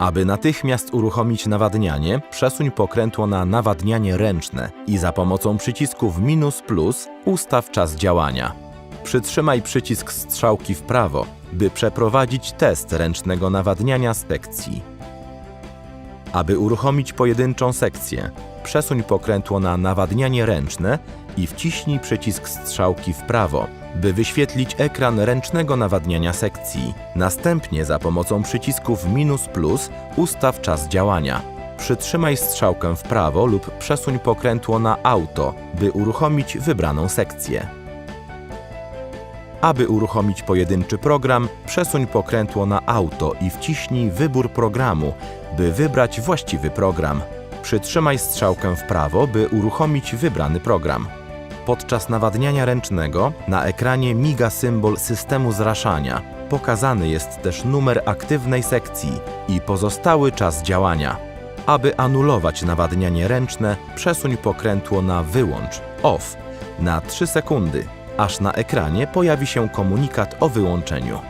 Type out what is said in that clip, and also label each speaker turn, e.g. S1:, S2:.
S1: Aby natychmiast uruchomić nawadnianie, przesuń pokrętło na nawadnianie ręczne i za pomocą przycisków minus plus ustaw czas działania. Przytrzymaj przycisk strzałki w prawo, by przeprowadzić test ręcznego nawadniania sekcji. Aby uruchomić pojedynczą sekcję, przesuń pokrętło na nawadnianie ręczne i wciśnij przycisk strzałki w prawo, by wyświetlić ekran ręcznego nawadniania sekcji. Następnie za pomocą przycisków minus plus ustaw czas działania. Przytrzymaj strzałkę w prawo lub przesuń pokrętło na auto, by uruchomić wybraną sekcję. Aby uruchomić pojedynczy program, przesuń pokrętło na auto i wciśnij wybór programu, by wybrać właściwy program. Przytrzymaj strzałkę w prawo, by uruchomić wybrany program. Podczas nawadniania ręcznego na ekranie miga symbol systemu zraszania. Pokazany jest też numer aktywnej sekcji i pozostały czas działania. Aby anulować nawadnianie ręczne, przesuń pokrętło na wyłącz off na 3 sekundy, aż na ekranie pojawi się komunikat o wyłączeniu.